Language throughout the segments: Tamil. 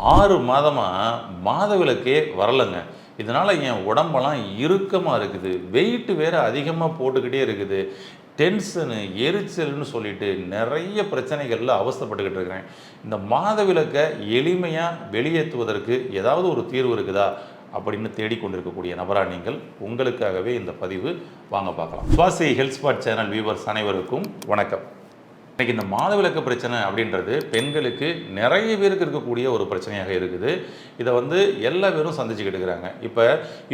ஆறு மாதமாக மாதவிலக்கே வரலைங்க. இதனால் என் உடம்பெல்லாம் இறுக்கமாக இருக்குது. வெயிட்டு வேறு அதிகமாக போட்டுக்கிட்டே இருக்குது. டென்ஷனு எரிச்சல்னு சொல்லிட்டு நிறைய பிரச்சனைகளில் அவஸ்தப்பட்டுக்கிட்டு இருக்கிறேன். இந்த மாதவிலக்கை எளிமையாக வெளியேற்றுவதற்கு ஏதாவது ஒரு தீர்வு இருக்குதா? அப்படின்னு தேடிக்கொண்டிருக்கக்கூடிய நபராக நீங்கள் உங்களுக்காகவே இந்த பதிவு. வாங்க பார்க்கலாம். Swasi health spot channel viewers அனைவருக்கும் வணக்கம். இன்றைக்கி இந்த மாதவிலக்கு பிரச்சனை அப்படின்றது பெண்களுக்கு நிறைய பேருக்கு இருக்கக்கூடிய ஒரு பிரச்சனையாக இருக்குது. இதை வந்து எல்லா பேரும் சந்திச்சுக்கிட்டு இருக்கிறாங்க. இப்போ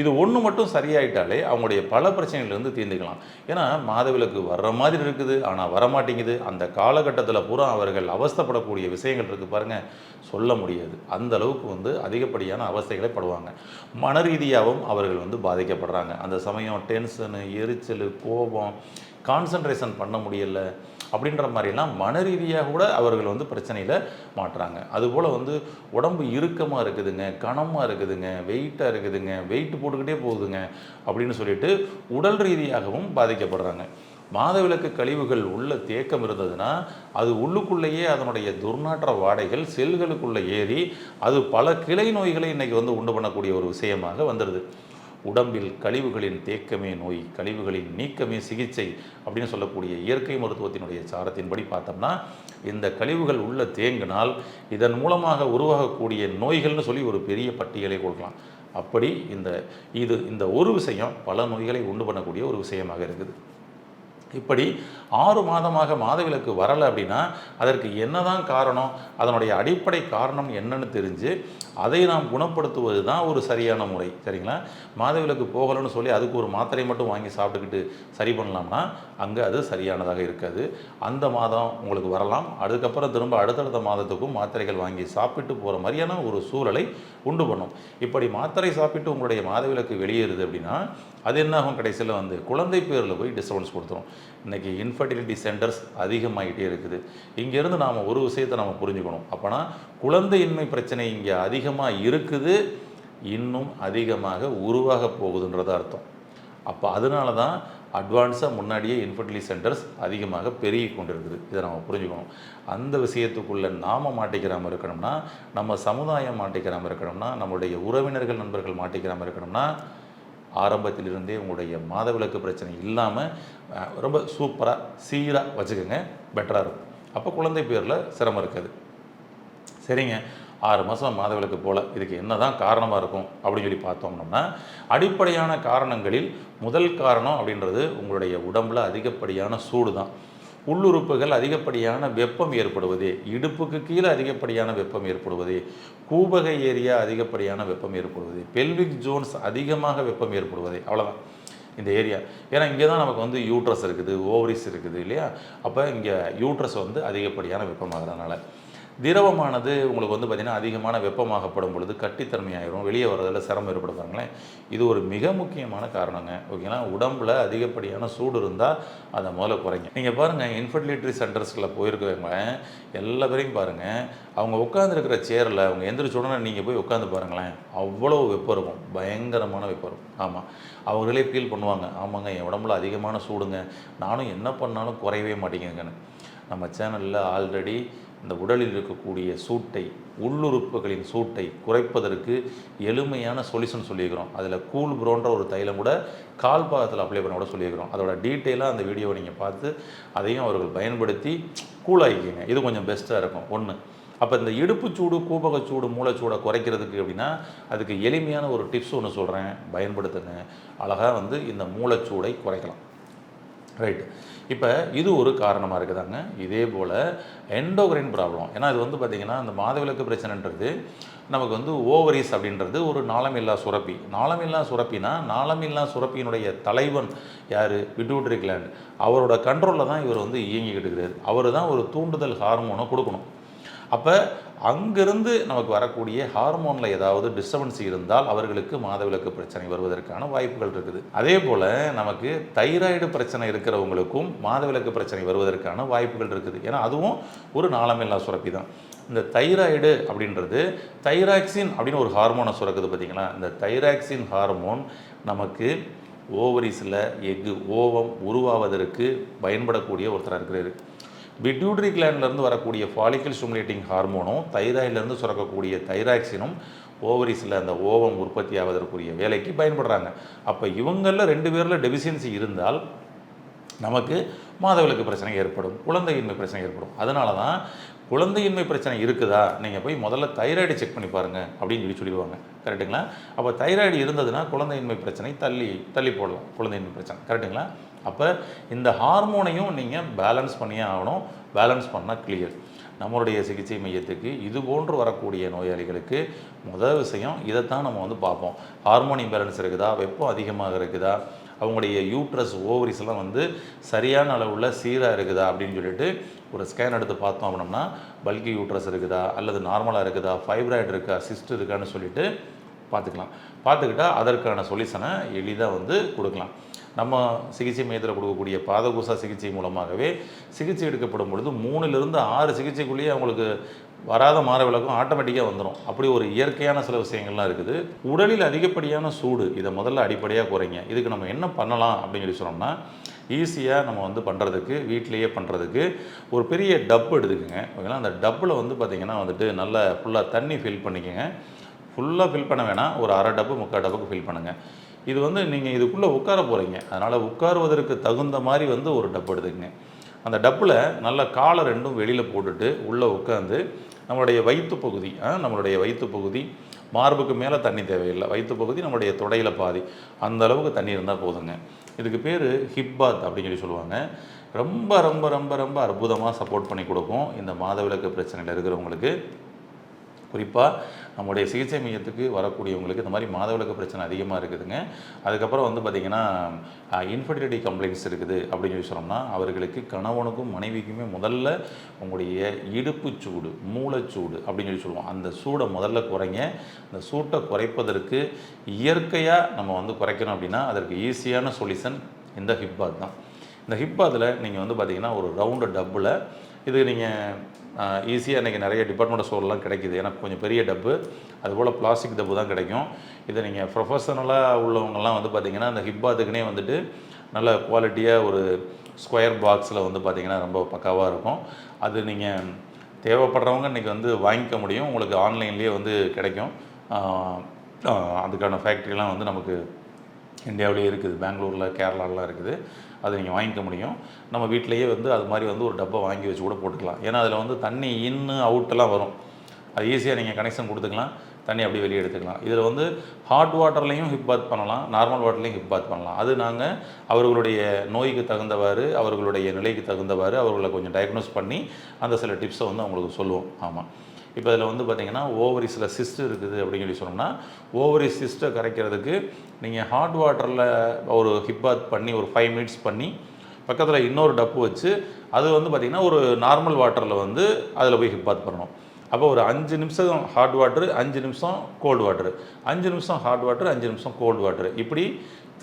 இது ஒன்று மட்டும் சரியாயிட்டாலே அவங்களுடைய பல பிரச்சனைகள்லேருந்து தீர்ந்துக்கலாம். ஏன்னா மாதவிலக்கு வர்ற மாதிரி இருக்குது ஆனால் வரமாட்டேங்குது. அந்த காலகட்டத்தில் பூரா அவர்கள் அவஸ்தைப்படக்கூடிய விஷயங்கள் இருக்குது பாருங்கள் சொல்ல முடியாது. அந்த அளவுக்கு வந்து அதிகப்படியான அவஸ்தைகளை படுவாங்க. மன ரீதியாகவும் அவர்கள் வந்து பாதிக்கப்படுறாங்க. அந்த சமயம் டென்ஷனு எரிச்சல் கோபம் கான்சன்ட்ரேஷன் பண்ண முடியல. அப்படின்ற மாதிரிலாம் மன ரீதியாக கூட அவர்கள் வந்து பிரச்சனையில் மாட்டுறாங்க. அதுபோல் வந்து உடம்பு இறுக்கமாக இருக்குதுங்க கனமாக இருக்குதுங்க வெயிட்டாக இருக்குதுங்க வெயிட் போட்டுக்கிட்டே போகுதுங்க அப்படின்னு சொல்லிட்டு உடல் ரீதியாகவும் பாதிக்கப்படுறாங்க. மாதவிலக்கு கழிவுகள் உள்ள தேக்கம் இருந்ததுன்னா அது உள்ளுக்குள்ளேயே அதனுடைய துர்நாற்ற வாடைகள் செல்களுக்குள்ளே ஏறி அது பல கிளை நோய்களை இன்றைக்கி வந்து உண்டு பண்ணக்கூடிய ஒரு விஷயமாக வந்துடுது உடம்பில் கழிவுகளின் தேக்கமே நோய் கழிவுகளின் நீக்கமே சிகிச்சை அப்படின்னு சொல்லக்கூடிய இயற்கை மருத்துவத்தினுடைய சாரத்தின்படி பார்த்தோம்னா இந்த கழிவுகள் உள்ள தேங்கினால் இதன் மூலமாக உருவாகக்கூடிய நோய்கள்னு சொல்லி ஒரு பெரிய பட்டியலை கொடுக்கலாம். அப்படி இந்த இது இந்த ஒரு விஷயம் பல நோய்களை உண்டு பண்ணக்கூடிய ஒரு விஷயமாக இருக்குது. இப்படி ஆறு மாதமாக மாதவிலக்கு வரலை அப்படின்னா அதற்கு என்னதான் காரணம் அதனுடைய அடிப்படை காரணம் என்னன்னு தெரிஞ்சு அதை நாம் குணப்படுத்துவது தான் ஒரு சரியான முறை. சரிங்களா? மாதவிலக்கு போகலைன்னு சொல்லி அதுக்கு ஒரு மாத்திரை மட்டும் வாங்கி சாப்பிட்டுக்கிட்டு சரி பண்ணலாம்னா அங்கே அது சரியானதாக இருக்காது. அந்த மாதம் உங்களுக்கு வரலாம். அதுக்கப்புறம் திரும்ப அடுத்தடுத்த மாதத்துக்கும் மாத்திரைகள் வாங்கி சாப்பிட்டு போகிற மாதிரியான ஒரு சூழலை உண்டு பண்ணும். இப்படி மாத்திரை சாப்பிட்டு உங்களுடைய மாதவிலக்கு வெளியேறுது அப்படின்னா அது என்னாகும் கடைசியில் வந்து குழந்தை பேரில் போய் டிஸ்டர்பன்ஸ் கொடுத்துரும். இன்றைக்கி இன்ஃபர்டிலிட்டி சென்டர்ஸ் அதிகமாகிட்டே இருக்குது. இங்கேருந்து நாம் ஒரு விஷயத்தை நம்ம புரிஞ்சுக்கணும். அப்போனா குழந்தையின்மை பிரச்சனை இங்கே அதிகமாக இருக்குது இன்னும் அதிகமாக உருவாக போகுதுன்றது அர்த்தம். அப்போ அதனால தான் அட்வான்ஸாக முன்னாடியே இன்ஃபர்டிலி சென்டர்ஸ் அதிகமாக பெருகி கொண்டிருக்குது. இதை நம்ம புரிஞ்சுக்கணும். அந்த விஷயத்துக்குள்ளே நாம் மாட்டிக்கிறாமல் இருக்கணும்னா நம்ம சமுதாயம் மாட்டிக்கிறாமல் இருக்கணும்னா நம்மளுடைய உறவினர்கள் நண்பர்கள் மாட்டிக்கிறாமல் இருக்கணும்னா ஆரம்பத்திலிருந்தே உங்களுடைய மாதவிலக்கு பிரச்சனை இல்லாமல் ரொம்ப சூப்பராக சீராக வச்சுக்கோங்க. பெட்டராக இருக்கும். அப்போ குழந்தை பேரில் சிரமம் இருக்காது. சரிங்க. ஆறு மாதம் மாதவிலக்கு போல் இதுக்கு என்ன தான் காரணமாக இருக்கும் அப்படின்னு சொல்லி பார்த்தோம்னோம்னா அடிப்படையான காரணங்களில் முதல் காரணம் அப்படின்றது உங்களுடைய உடம்புல அதிகப்படியான சூடு தான் உள்ளுறுப்புகள் அதிகப்படியான வெப்பம் ஏற்படுவது இடுப்புக்கு கீழே அதிகப்படியான வெப்பம் ஏற்படுவது கூபகை ஏரியா அதிகப்படியான வெப்பம் ஏற்படுவது பெல்விக் ஜோன்ஸ் அதிகமாக வெப்பம் ஏற்படுவது அவ்வளோதான் இந்த ஏரியா. ஏன்னா இங்கே தான் நமக்கு வந்து யூட்ரஸ் இருக்குது ஓவரிஸ் இருக்குது இல்லையா? அப்போ இங்கே யூட்ரஸ் வந்து அதிகப்படியான வெப்பமாகிறதுனால. திரவமானது உங்களுக்கு வந்து பார்த்திங்கன்னா அதிகமான வெப்பமாகப்படும் பொழுது கட்டித்தன்மையாயிரும். வெளியே வர்றதில் சிரமம் ஏற்படும் பாருங்களேன். இது ஒரு மிக முக்கியமான காரணங்க. ஓகேங்களா? உடம்புல அதிகப்படியான சூடு இருந்தால் அதை முதல்ல குறைங்க. நீங்கள் பாருங்கள் இன்ஃபர்டிலிட்டரி சென்டர்ஸில் போயிருக்கவங்க எல்லா பேரையும் பாருங்கள் அவங்க உட்காந்துருக்கிற சேரில் அவங்க எந்திரிச்ச உடனே நீங்கள் போய் உட்காந்து பாருங்களேன். அவ்வளோ வெப்பம் இருக்கும். பயங்கரமான வெப்பம் இருக்கும். ஆமாம் அவங்களே ஃபீல் பண்ணுவாங்க. ஆமாங்க என் உடம்புல அதிகமான சூடுங்க. நானும் என்ன பண்ணாலும் குறையவே மாட்டேங்குங்கன்னு நம்ம சேனலில் ஆல்ரெடி இந்த உடலில் இருக்கக்கூடிய சூட்டை உள்ளுறுப்புகளின் சூட்டை குறைப்பதற்கு எளிமையான சொல்யூஷன் சொல்லியிருக்கிறோம். அதில் கூல் ப்ரோன்ற ஒரு தைலம் கூட கால் பாகத்தில் அப்ளை பண்ண கூட சொல்லியிருக்கிறோம். அதோட டீட்டெயிலாக அந்த வீடியோவை நீங்கள் பார்த்து அதையும் அவர்கள் பயன்படுத்தி கூலாகிக்கிங்க இது கொஞ்சம் பெஸ்ட்டாக இருக்கும். ஒன்று அப்போ இந்த இடுப்பு சூடு கூபகச்சூடு மூளைச்சூடை குறைக்கிறதுக்கு அப்படின்னா அதுக்கு எளிமையான ஒரு டிப்ஸ் ஒன்று சொல்கிறேன் பயன்படுத்துங்க. அழகாக வந்து இந்த மூளைச்சூடை குறைக்கலாம். ரைட் இப்போ இது ஒரு காரணமாக இருக்குதாங்க. இதே போல் எண்டோக்ரைன் ப்ராப்ளம் ஏன்னா இது வந்து பார்த்திங்கன்னா அந்த மாதவிலக்கு பிரச்சனைன்றது நமக்கு வந்து ஓவரிஸ் அப்படின்றது ஒரு நாளமில்லா சுரப்பி. நாளமில்லா சுரப்பினா நாளமில்லா சுரப்பியினுடைய தலைவன் யார்? பிட்யூட்டரி கிளாண்ட் அவரோட கண்ட்ரோலில் தான் இவர் வந்து இயங்கிக்கிட்டு இருக்கிறார். அவர் தான் ஒரு தூண்டுதல் ஹார்மோனை கொடுக்கணும். அப்போ அங்கிருந்து நமக்கு வரக்கூடிய ஹார்மோனில் ஏதாவது டிஸ்டர்பன்ஸ் இருந்தால் அவர்களுக்கு மாதவிலக்கு பிரச்சனை வருவதற்கான வாய்ப்புகள் இருக்குது. அதே போல் நமக்கு தைராய்டு பிரச்சனை இருக்கிறவங்களுக்கும் மாதவிலக்கு பிரச்சனை வருவதற்கான வாய்ப்புகள் இருக்குது. ஏன்னா அதுவும் ஒரு நாளமில்லா சுரப்பி தான். இந்த தைராய்டு அப்படின்றது தைராக்சின் அப்படின்னு ஒரு ஹார்மோனை சுரக்குது பார்த்தீங்களா இந்த தைராக்சின் ஹார்மோன் நமக்கு ஓவரிஸில் எஃகு ஓவம் உருவாவதற்கு பயன்படக்கூடிய ஒருத்தராக இருக்கிறாரு. பிட்யூட்ரி கிளாண்ட்லேருந்து வரக்கூடிய ஃபாலிக்கல் ஸ்டிமுலேட்டிங் ஹார்மோனும் தைராய்டிலேருந்து சுரக்கக்கூடிய தைராக்சினும் ஓவரிஸில் அந்த ஓவம் உற்பத்தி ஆவதற்குரிய வேலைக்கு பயன்படுறாங்க. அப்போ இவங்களில் ரெண்டு பேரில் டெபிசியன்சி இருந்தால் நமக்கு மாதவிலக்கு பிரச்சனை ஏற்படும் குழந்தையின்மை பிரச்சனை ஏற்படும். அதனால தான் குழந்தையின்மை பிரச்சனை இருக்குதா? நீங்கள் போய் முதல்ல தைராய்டு செக் பண்ணி பாருங்கள் அப்படின்னு சொல்லி சொல்லிடுவாங்க. கரெக்டுங்களா அப்போ தைராய்டு இருந்ததுன்னா குழந்தையின்மை பிரச்சனை தள்ளி தள்ளி போடலாம். குழந்தையின்மை பிரச்சனை. கரெக்டுங்களா அப்போ இந்த ஹார்மோனையும் நீங்கள் பேலன்ஸ் பண்ணியே ஆகணும். பேலன்ஸ் பண்ணால் கிளியர் நம்மளுடைய சிகிச்சை மையத்துக்கு இது போன்று வரக்கூடிய நோயாளிகளுக்கு முதல் விஷயம் இதைத்தான் நம்ம வந்து பார்ப்போம். ஹார்மோன் இம்பேலன்ஸ் இருக்குதா? வெப்பம் அதிகமாக இருக்குதா? அவங்களுடைய யூட்ரஸ் ஓவரிஸ்லாம் வந்து சரியான அளவில் சீராக இருக்குதா அப்படின்னு சொல்லிட்டு ஒரு ஸ்கேன் எடுத்து பார்த்தோம் அப்படின்னம்னா பல்கி யூட்ரஸ் இருக்குதா அல்லது நார்மலாக இருக்குதா ஃபைப்ராய்டு இருக்கா சிஸ்ட் இருக்கான்னு சொல்லிட்டு பார்த்துக்கலாம். பார்த்துக்கிட்டா அதற்கான சொல்யூஷனை எளிதாக வந்து கொடுக்கலாம். நம்ம சிகிச்சை மையத்தில் கொடுக்கக்கூடிய பாதகூசா சிகிச்சை மூலமாகவே சிகிச்சை எடுக்கப்படும் பொழுது மூணுலேருந்து ஆறு சிகிச்சைக்குள்ளேயே அவங்களுக்கு வராத மாற விளக்கம் ஆட்டோமேட்டிக்காக வந்துடும் அப்படி ஒரு இயற்கையான சில விஷயங்கள்லாம் இருக்குது. உடலில் அதிகப்படியான சூடு இதை முதல்ல அடிப்படையாக குறைங்க. இதுக்கு நம்ம என்ன பண்ணலாம் அப்படின்னு சொல்லி சொன்னோம்னா ஈஸியாக நம்ம வந்து பண்ணுறதுக்கு வீட்லேயே பண்ணுறதுக்கு ஒரு பெரிய டப்பு எடுத்துக்கோங்க. ஓகேங்களா அந்த டப்பில் வந்து பார்த்திங்கன்னா வந்துட்டு நல்லா ஃபுல்லாக தண்ணி ஃபில் பண்ணிக்கோங்க. ஃபுல்லாக ஃபில் பண்ண வேணாம். ஒரு அரை டப்பு முக்கால் டப்புக்கு ஃபில் பண்ணுங்கள் இது வந்து நீங்கள் இதுக்குள்ளே உட்கார போகிறீங்க அதனால் உட்காருவதற்கு தகுந்த மாதிரி வந்து ஒரு டப்பு எடுத்துக்கங்க. அந்த டப்பில் நல்ல காலை ரெண்டும் வெளியில் போட்டுட்டு உள்ளே உட்காந்து நம்மளுடைய வயிற்று பகுதி நம்மளுடைய வயிற்று பகுதி மார்புக்கு மேலே தண்ணி தேவையில்லை. வயிற்று பகுதி நம்மளுடைய தொடையில் பாதி. அந்த அளவுக்கு தண்ணி இருந்தால் போதுங்க. இதுக்கு பேர் ஹிப்பாத் அப்படின்னு சொல்லி சொல்லுவாங்க. ரொம்ப ரொம்ப ரொம்ப ரொம்ப அற்புதமாக சப்போர்ட் பண்ணி கொடுக்கும் இந்த மாதவிலக்கு பிரச்சனையில் இருக்கிறவங்களுக்கு. குறிப்பாக நம்முடைய சிகிச்சை மையத்துக்கு வரக்கூடியவங்களுக்கு இந்த மாதிரி மாதவிலக்கு பிரச்சனை அதிகமாக இருக்குதுங்க. அதுக்கப்புறம் வந்து பார்த்திங்கன்னா இன்ஃபர்டிலிட்டி கம்ப்ளைண்ட்ஸ் இருக்குது அப்படின்னு சொல்லி சொன்னோம்னா அவர்களுக்கு கணவனுக்கும் மனைவிக்குமே முதல்ல உங்களுடைய இடுப்பு சூடு மூளைச்சூடு அப்படின்னு சொல்லி சொல்லுவோம். அந்த சூடை முதல்ல குறைங்க. அந்த சூட்டை குறைப்பதற்கு இயற்கையாக நம்ம வந்து குறைக்கணும் அப்படின்னா அதற்கு ஈஸியான சொல்யூஷன் இந்த ஹிப்பாத் தான். இந்த ஹிப்பாத்தில் நீங்கள் வந்து பார்த்தீங்கன்னா ஒரு ரவுண்டு டப்பில் இது நீங்கள் ஈஸியாக இன்றைக்கி நிறைய டிபார்ட்மெண்ட் ஸ்டோர்லாம் கிடைக்குது. ஏன்னா கொஞ்சம் பெரிய டப்பு அதுபோல் பிளாஸ்டிக் டப்பு தான் கிடைக்கும். இதை நீங்கள் ப்ரொஃபஷனலாக உள்ளவங்கலாம் வந்து பார்த்திங்கன்னா அந்த ஹிப்பாத்துக்குனே வந்துட்டு நல்ல குவாலிட்டியாக ஒரு ஸ்கொயர் பாக்ஸில் வந்து பார்த்திங்கன்னா ரொம்ப பக்காவாக இருக்கும். அது நீங்கள் தேவைப்படுறவங்க இன்றைக்கி வந்து வாங்கிக்க முடியும். உங்களுக்கு ஆன்லைன்லேயே வந்து கிடைக்கும். அதுக்கான ஃபேக்ட்ரிலாம் வந்து நமக்கு இந்தியாவிலேயே இருக்குது பெங்களூரில் கேரளாலாம் இருக்குது. அதை நீங்கள் வாங்கிக்க முடியும். நம்ம வீட்டிலையே வந்து அது மாதிரி வந்து ஒரு டப்பா வாங்கி வச்சு கூட போட்டுக்கலாம். ஏன்னா அதில் வந்து தண்ணி இன்னு அவுட்டெல்லாம் வரும். அது ஈஸியாக நீங்கள் கனெக்ஷன் கொடுத்துக்கலாம். தண்ணி அப்படியே வெளியே எடுத்துக்கலாம். இதில் வந்து ஹாட் வாட்டர்லேயும் ஹிப் பாத் பண்ணலாம். நார்மல் வாட்டர்லேயும் ஹிப் பாத் பண்ணலாம். அது நாங்கள் அவர்களுடைய நோய்க்கு தகுந்தவாறு அவர்களுடைய நிலைக்கு தகுந்தவாறு அவர்களை கொஞ்சம் டயக்னோஸ் பண்ணி அந்த சில டிப்ஸை வந்து அவங்களுக்கு சொல்லுவோம். ஆமாம் இப்போ இதில் வந்து பார்த்தீங்கன்னா ஓவரிஸில் சிஸ்ட் இருக்குது அப்படின்னு சொல்லி சொன்னோம்னா ஓவரி சிஸ்ட்டை கரைக்கிறதுக்கு நீங்கள் ஹாட் வாட்டரில் ஒரு ஹிப் பாத் பண்ணி ஒரு ஃபைவ் மினிட்ஸ் பண்ணி பக்கத்தில் இன்னொரு டப்பு வச்சு அது வந்து பார்த்திங்கன்னா ஒரு நார்மல் வாட்டரில் வந்து அதில் போய் ஹிப் பாத் பண்ணணும். அப்போ ஒரு அஞ்சு நிமிஷம் ஹாட் வாட்ரு அஞ்சு நிமிஷம் கோல்டு வாட்ரு அஞ்சு நிமிஷம் ஹாட் வாட்ரு அஞ்சு நிமிஷம் கோல்டு வாட்ரு இப்படி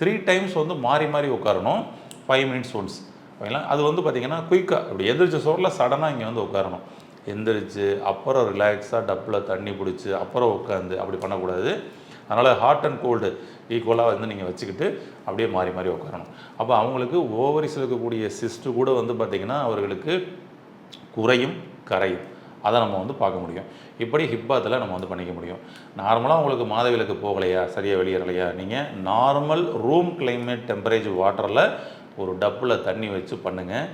த்ரீ டைம்ஸ் வந்து மாறி மாறி உட்காரணும். ஃபைவ் மினிட்ஸ் ஒன்ஸ் ஓகேங்களா? அது வந்து பார்த்திங்கன்னா குயிக்காக அப்படி எந்திரிச்ச சோரில் சடனாக இங்கே வந்து உட்காரணும். எந்திரிச்சு அப்புறம் ரிலாக்ஸாக டப்பில் தண்ணி பிடிச்சி அப்புறம் உட்காந்து அப்படி பண்ணக்கூடாது. அதனால் ஹாட் அண்ட் கோல்டு ஈக்குவலாக வந்து நீங்கள் வச்சுக்கிட்டு அப்படியே மாறி மாறி உட்காரணும். அப்போ அவங்களுக்கு ஓவரிஸ் இருக்கக்கூடிய சிஸ்ட்டு கூட வந்து பார்த்திங்கன்னா அவர்களுக்கு குறையும் கரையும். அதை நம்ம வந்து பார்க்க முடியும். இப்படி ஹிப்பாத்தில் நம்ம வந்து பண்ணிக்க முடியும். நார்மலாக உங்களுக்கு மாதவிலக்கு போகலையா? சரியாக வெளியேறலையா? நீங்கள் நார்மல் ரூம் கிளைமேட் டெம்பரேச்சர் வாட்டரில் ஒரு டப்பில் தண்ணி வச்சு பண்ணுங்கள்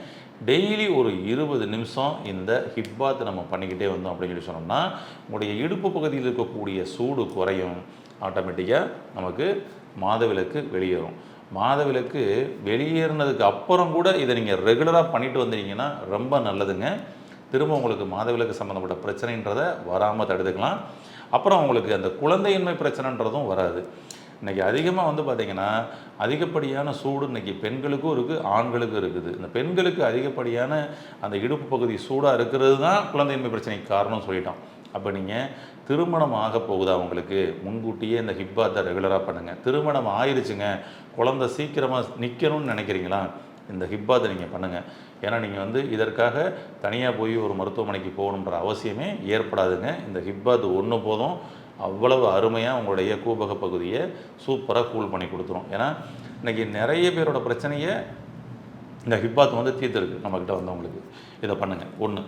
டெய்லி ஒரு இருபது நிமிஷம் இந்த ஹிப்பாத் நம்ம பண்ணிக்கிட்டே வந்தோம் அப்படின்னு சொல்லி சொன்னோம்னா உங்களுடைய இடுப்பு பகுதியில் இருக்கக்கூடிய சூடு குறையும். ஆட்டோமேட்டிக்காக நமக்கு மாதவிலக்கு வெளியேறும். மாதவிலக்கு வெளியேறினதுக்கு அப்புறம் கூட இதை நீங்கள் ரெகுலராக பண்ணிட்டு வந்தீங்கன்னா ரொம்ப நல்லதுங்க. திரும்ப உங்களுக்கு மாதவிலக்கு சம்மந்தப்பட்ட பிரச்சனைன்றதை வராமல் தடுத்துக்கலாம். அப்புறம் உங்களுக்கு அந்த குழந்தையின்மை பிரச்சனைன்றதும் வராது. இன்றைக்கி அதிகமாக வந்து பார்த்திங்கன்னா அதிகப்படியான சூடு இன்றைக்கி பெண்களுக்கும் இருக்குது ஆண்களுக்கும் இருக்குது. இந்த பெண்களுக்கு அதிகப்படியான அந்த இடுப்பு பகுதி சூடாக இருக்கிறது தான் குழந்தையின்மை பிரச்சனைக்கு காரணம்னு சொல்லிட்டோம். அப்போ நீங்கள் திருமணம் ஆக போகுதா உங்களுக்கு? முன்கூட்டியே இந்த ஹிப்பாத்தை ரெகுலராக பண்ணுங்கள் திருமணம் ஆயிருச்சுங்க. குழந்தை சீக்கிரமாக நிற்கணும்னு நினைக்கிறீங்களா? இந்த ஹிப்பாத்தை நீங்கள் பண்ணுங்கள் ஏன்னா நீங்கள் வந்து இதற்காக தனியாக போய் ஒரு மருத்துவமனைக்கு போகணுன்ற அவசியமே ஏற்படாதுங்க. இந்த ஹிப்பாத் ஒன்று போதும். அவ்வளவு அருமையாக உங்களுடைய கூபக பகுதியை சூப்பராக கூல் பண்ணி கொடுத்துரும். ஏன்னா இன்றைக்கி நிறைய பேரோட பிரச்சனையை இந்த ஹிப்பாத் வந்து தீர்த்துருக்கு நம்மக்கிட்ட வந்தவங்களுக்கு. இதை பண்ணுங்கள் ஒன்று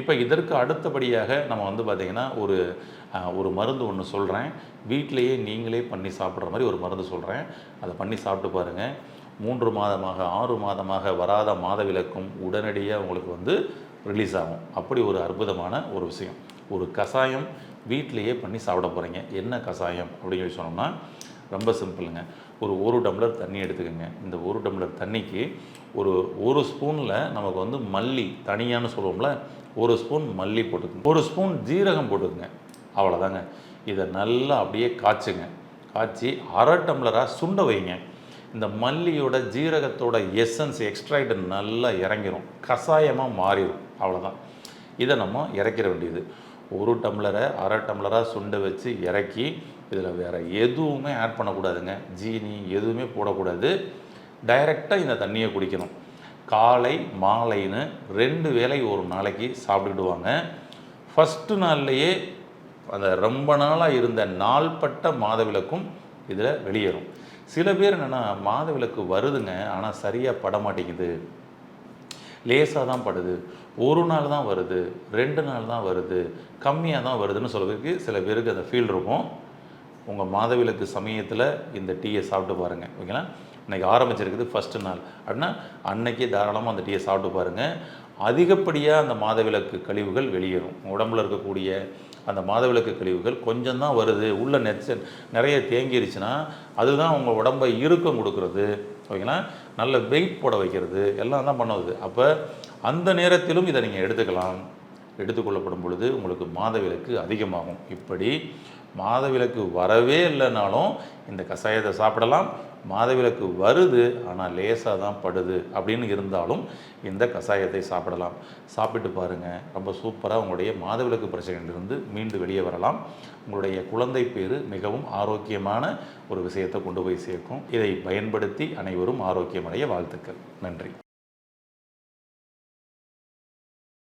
இப்போ இதற்கு அடுத்தபடியாக நம்ம வந்து பார்த்திங்கன்னா ஒரு ஒரு மருந்து ஒன்று சொல்கிறேன் வீட்டிலையே நீங்களே பண்ணி சாப்பிட்ற மாதிரி ஒரு மருந்து சொல்கிறேன் அதை பண்ணி சாப்பிட்டு பாருங்கள் மூன்று மாதமாக ஆறு மாதமாக வராத மாதவிலக்கும் உடனடியாக உங்களுக்கு வந்து ரிலீஸ் ஆகும். அப்படி ஒரு அற்புதமான ஒரு விஷயம். ஒரு கஷாயம் வீட்டிலேயே பண்ணி சாப்பிட போகிறீங்க என்ன கஷாயம் அப்படின்னு சொல்லி சொன்னோம்னா ரொம்ப சிம்பிளுங்க. ஒரு ஒரு டம்ளர் தண்ணி எடுத்துக்கோங்க. இந்த ஒரு டம்ளர் தண்ணிக்கு ஒரு ஒரு ஸ்பூனில் நமக்கு வந்து மல்லி தனியான்னு சொல்லுவோம்ல ஒரு ஸ்பூன் மல்லி போட்டுக்கோங்க. ஒரு ஸ்பூன் ஜீரகம் போட்டுக்கோங்க. அவ்வளோதாங்க இதை நல்லா அப்படியே காய்ச்சுங்க. காய்ச்சி அரை டம்ளராக சுண்ட வைங்க. இந்த மல்லியோட ஜீரகத்தோட எசன்ஸ் எக்ஸ்ட்ராக்ட் நல்லா இறங்கிரும். கஷாயமாக மாறிடும் அவ்வளோதான் இதை நம்ம இறக்கிற வேண்டியது. ஒரு டம்ளரை அரை டம்ளராக சுண்டை வச்சு இறக்கி இதில் வேறு எதுவுமே ஆட் பண்ணக்கூடாதுங்க. ஜீனி எதுவுமே போடக்கூடாது. டைரெக்டாக இந்த தண்ணியை குடிக்கணும். காலை மாலைன்னு ரெண்டு வேளை ஒரு நாளைக்கு சாப்பிட்டுடுவாங்க ஃபஸ்ட்டு நாள்லையே அந்த ரொம்ப நாளாக இருந்த நாள்பட்ட மாதவிலக்கும் இதில் வெளியேறும். சில பேர் என்னென்னா மாதவிலக்கு வருதுங்க ஆனால் சரியாக பட மாட்டேங்குது லேசாக தான் படுது. ஒரு நாள் தான் வருது. ரெண்டு நாள் தான் வருது. கம்மியாக தான் வருதுன்னு சொல்கிறதுக்கு சில பேருக்கு அந்த ஃபீல் இருக்கும். உங்கள் மாதவிலக்கு சமயத்தில் இந்த டீயை சாப்பிட்டு பாருங்கள் ஓகேங்களா? இன்றைக்கி ஆரம்பிச்சிருக்குது ஃபஸ்ட்டு நாள். அப்படின்னா அன்னைக்கே தாராளமாக அந்த டீயை சாப்பிட்டு பாருங்கள் அதிகப்படியாக அந்த மாதவிலக்கு கழிவுகள் வெளியேறும். உடம்புல இருக்கக்கூடிய அந்த மாதவிலக்கு கழிவுகள் கொஞ்சம் தான் வருது. உள்ள நெச்ச நிறைய தேங்கிருச்சுன்னா அதுதான் உங்கள் உடம்பை இறுக்கம் கொடுக்கறது. ஓகேங்களா? நல்ல வெயிட் போட வைக்கிறது எல்லாம் தான் பண்ணுவது அப்போ அந்த நேரத்திலும் இதை நீங்கள் எடுத்துக்கலாம். எடுத்துக்கொள்ளப்படும் பொழுது உங்களுக்கு மாதவிலக்கு அதிகமாகும். இப்படி மாதவிலக்கு வரவே இல்லைனாலும் இந்த கஷாயத்தை சாப்பிடலாம். மாதவிலக்கு வருது ஆனால் லேசாக தான் படுது அப்படின்னு இருந்தாலும் இந்த கஷாயத்தை சாப்பிடலாம். சாப்பிட்டு பாருங்கள் ரொம்ப சூப்பராக உங்களுடைய மாதவிலக்கு பிரச்சனையிலிருந்து மீண்டு வெளியே வரலாம். உங்களுடைய குழந்தை பேர் மிகவும் ஆரோக்கியமான ஒரு விஷயத்தை கொண்டு போய் சேர்க்கும். இதை பயன்படுத்தி அனைவரும் ஆரோக்கியமடைய வாழ்த்துக்கள். நன்றி.